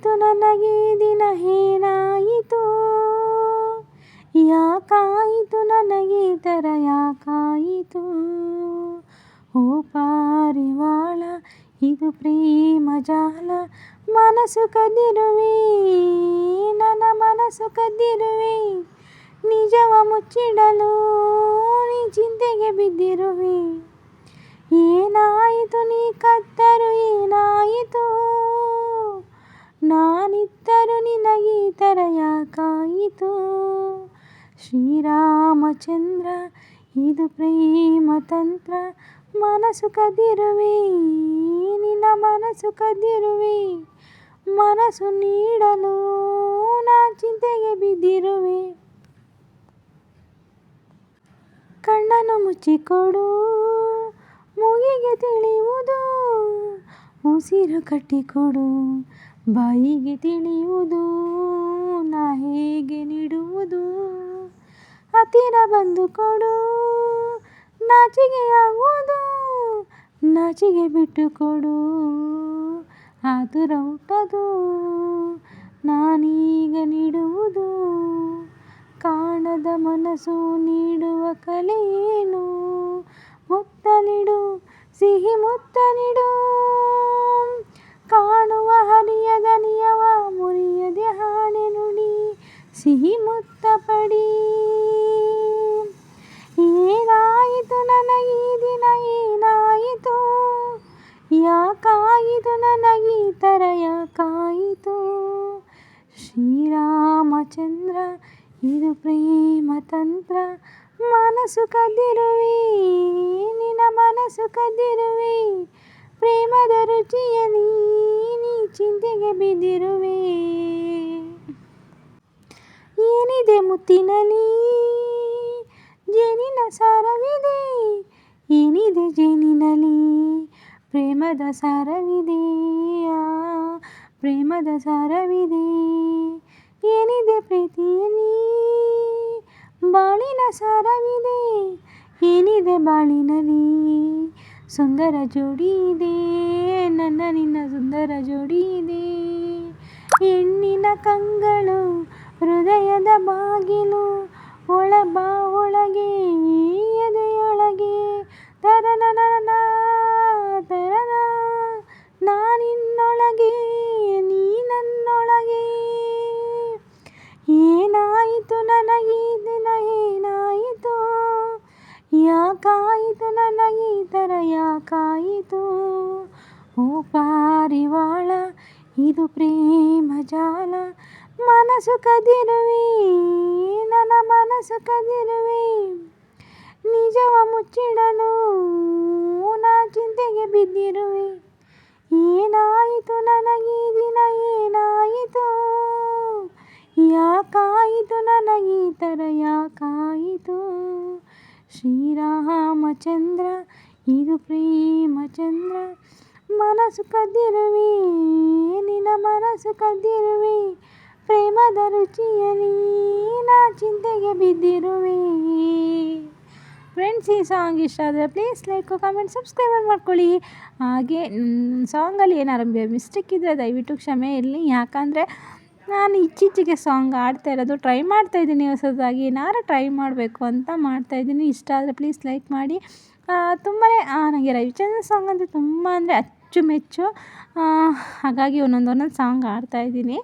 ಏನಾಯಿತು ನನಗೆ ದಿನ ಏನಾಯಿತು? ಯಾಕಾಯಿತು ನನಗೆ ತರ ಯಾಕಾಯಿತು? ಓ ಪಾರಿವಾಳ, ಇದು ಪ್ರೇಮ ಜಾಲ. ಮನಸ್ಸು ಕದ್ದಿರುವೆ, ನನ್ನ ಮನಸ್ಸು ಕದ್ದಿರುವೆ. ನಿಜವ ಮುಚ್ಚಿಡಲು ನೀ ಚಿಂತೆಗೆ ಬಿದ್ದಿರುವೆ. ಏನಾಯಿತು ನಾನಿದ್ದರು ನಿನಗೆ ತರ ಯಾಕಾಯಿತು? ಶ್ರೀರಾಮಚಂದ್ರ, ಇದು ಪ್ರೇಮ ತಂತ್ರ. ಮನಸ್ಸು ಕದಿರುವೆ, ನಿನ್ನ ಮನಸ್ಸು ಕದಿರುವೆ. ಮನಸ್ಸು ನೀಡಲು ನಾ ಚಿಂತೆಗೆ ಬಿದ್ದಿರುವೆ. ಕಣ್ಣನ್ನು ಮುಚ್ಚಿಕೊಡು, ಮೂಗಿಗೆ ತಿಳಿಯುವುದು, ಉಸಿರು ಕಟ್ಟಿಕೊಡು. ಬಾಯಿಗೆ ತಿಳಿಯುವುದು, ನಾ ಹೇಗೆ ನೀಡುವುದು? ಹತ್ತಿರ ಬಂದು ಕೊಡು, ನಾಚಿಗೆ ಆಗುವುದು, ನಾಚಿಗೆ ಬಿಟ್ಟು ಕೊಡು. ಆತುರ ಹುಟ್ಟದು, ನಾನೀಗ ನೀಡುವುದು. ಕಾಣದ ಮನಸ್ಸು ನೀಡುವ ಕಲೆಯೇನು ಮುತ್ತ ನೀಡು, ಸಿಹಿ ಮುತ್ತ ನೀಡು. ಸಿಹಿ ಮುತ್ತ ಏನಾಯಿತು ನನಗೆ ದಿನ, ಏನಾಯಿತು? ಯಾಕಾಯಿತು ನನಗೆ ಥರ ಯಾಕಾಯಿತು? ಶ್ರೀರಾಮಚಂದ್ರ, ಇದು ಪ್ರೇಮ ತಂತ್ರ. ಮನಸ್ಸು ಕದ್ದಿರುವೆ, ನಿನ್ನ ಮನಸ್ಸು ಕದ್ದಿರುವೆ. ಪ್ರೇಮದ ರುಚಿಯಲ್ಲಿ ನೀ ಚಿಂತೆಗೆ ಬಿದ್ದಿರುವೆ. ಮುತ್ತಿನಲ್ಲಿ ಜೇನಿನ ಸಾರವಿದೆ, ಏನಿದೆ ಜೇನಿನಲ್ಲಿ? ಪ್ರೇಮದ ಸಾರವಿದೆ ಪ್ರೇಮದ ಸಾರವಿದೆ, ಏನಿದೆ ಪ್ರೀತಿಯಲ್ಲಿ? ಬಾಳಿನ ಸಾರವಿದೆ, ಏನಿದೆ ಬಾಳಿನಲ್ಲಿ? ಸುಂದರ ಜೋಡಿ ಇದೆ, ನನ್ನ ನಿನ್ನ ಸುಂದರ ಜೋಡಿ ಇದೆ. ಹೆಣ್ಣಿನ ಕಂಗಳು ಬಾಗಿಲು ಒಳ ಬಾ ಒಳಗೆ ಎದೆಯೊಳಗೆ. ತರನನ ತರನ ನಾನಿನ್ನೊಳಗೆ ನೀ ನನ್ನೊಳಗೆ ಏನಾಯಿತು ನನಗೆ, ಈ ದಿನ ಏನಾಯಿತು? ಯಾಕಾಯಿತು ನನಗೆ ಈ ಥರ ಯಾಕಾಯಿತು? ಓ ಪಾರಿವಾಳ, ಇದು ಪ್ರೇಮ ಜಾಲ. ಮನಸ್ಸು ಕದಿರುವಿ, ನನ್ನ ಮನಸ್ಸು ಕದಿರುವಿ. ನಿಜವ ಮುಚ್ಚಿಡಲು ನಾ ಚಿಂತೆಗೆ ಬಿದ್ದಿರುವೆ. ಏನಾಯಿತು ನನಗೆ ದಿನ, ಏನಾಯಿತು? ಯಾಕಾಯಿತು ನನಗೆ ಈ ಥರ, ಯಾಕಾಯಿತು? ಶ್ರೀರಾಮಚಂದ್ರ, ಇದು ಪ್ರೇಮಚಂದ್ರ. ಮನಸ್ಸು ಕದ್ದಿರುವೆ ನಿನ್ನ ಮನಸ್ಸು ಕದ್ದಿರುವೆ ಪ್ರೇಮದ ರುಚಿಯಲ್ಲಿ ನಾ ಚಿಂತೆಗೆ ಬಿದ್ದಿರುವೆ. ಫ್ರೆಂಡ್ಸ್ ಈ ಸಾಂಗ್ ಇಷ್ಟ ಆದರೆ ಪ್ಲೀಸ್ ಲೈಕು ಕಮೆಂಟ್ ಸಬ್ಸ್ಕ್ರೈಬರ್ ಮಾಡ್ಕೊಳ್ಳಿ. ಹಾಗೆ ಸಾಂಗಲ್ಲಿ ಏನಾರು ಮಿಸ್ಟೇಕ್ ಇದ್ದರೆ ದಯವಿಟ್ಟು ಕ್ಷಮೆ ಇರಲಿ. ಯಾಕಂದರೆ ನಾನು ಇತ್ತೀಚೆಗೆ ಸಾಂಗ್ ಆಡ್ತಾ ಇರೋದು ಟ್ರೈ ಮಾಡ್ತಾ ಇದ್ದೀನಿ ಹೊಸದಾಗಿ. ಏನಾರು ಟ್ರೈ ಮಾಡಬೇಕು ಅಂತ ಮಾಡ್ತಾಯಿದ್ದೀನಿ ಇಷ್ಟ ಆದರೆ ಪ್ಲೀಸ್ ಲೈಕ್ ಮಾಡಿ. ತುಂಬಾ ನನಗೆ ರವಿಚಂದ್ರ ಸಾಂಗ್ ಅಂದರೆ ತುಂಬ ಅಂದರೆ ಅಚ್ಚುಮೆಚ್ಚು. ಹಾಗಾಗಿ ಒಂದೊಂದು ಒಂದೊಂದು ಸಾಂಗ್ ಆಡ್ತಾಯಿದ್ದೀನಿ